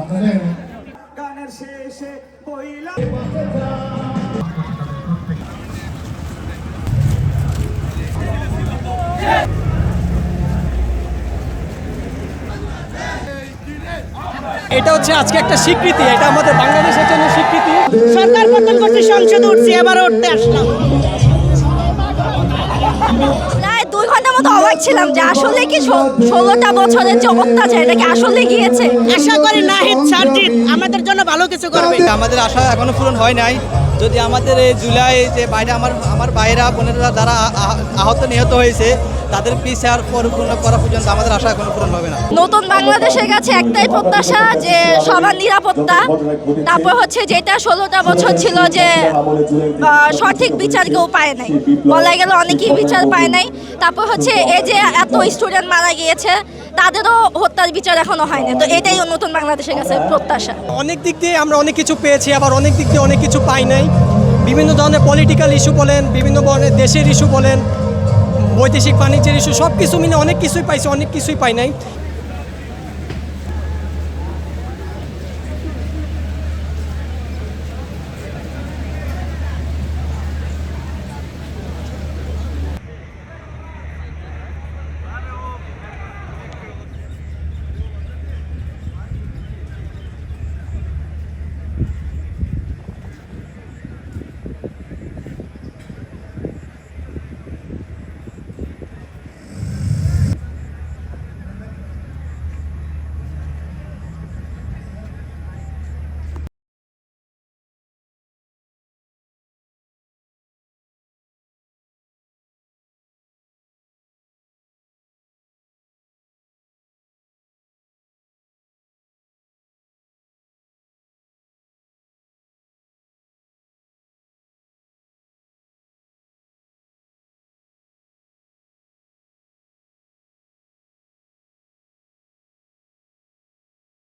আপনাদের গানের শেষে হইলাম। এটা হচ্ছে আজকে একটা স্বীকৃতি এটা আমাদের বাংলাদেশের জন্য স্বীকৃতি। সরকার পতন করছে সংসদে উঠছি এবার উঠতে আসলাম। মতো অবাক ছিলাম যে আসলে কি ষোলোটা বছরের যে অত্যাচার এটা কি আসলে গিয়েছে? আশা করি নাহিদ সারজিৎ আমাদের জন্য ভালো কিছু করবে। আমাদের আশা এখনও পূরণ হয় নাই। যদি আমাদের এই জুলাই যে বাইরে আমার আমার বাইরা বোনেরা যারা আহত, নিহত হয়েছে, তাদের পিসার পরিপূর্ণ করা পর্যন্ত আমাদের আশা এখনও পূরণ হবে না। নতুন বাংলাদেশের কাছে একটাই প্রত্যাশা যে সবার নিরাপত্তা। তারপর হচ্ছে যেটা ষোলোটা বছর ছিল যে সঠিক বিচার কেউ পায় নাই। বলা গেল অনেকেই বিচার পায় নাই। তারপর হচ্ছে এই যে এত স্টুডেন্ট মারা গিয়েছে তাদেরও হত্যার বিচার এখনও হয়নি। তো এটাই নতুন বাংলাদেশের কাছে প্রত্যাশা। অনেক দিক দিয়ে আমরা অনেক কিছু পেয়েছি, আবার অনেক দিক দিয়ে অনেক কিছু পাই নাই। বিভিন্ন ধরনের পলিটিক্যাল ইস্যু বলেন, বিভিন্ন ধরনের দেশের ইস্যু বলেন, বৈদেশিক বাণিজ্যের ইস্যু সব কিছু মিলে অনেক কিছুই পাইছি, অনেক কিছুই পাই নাই।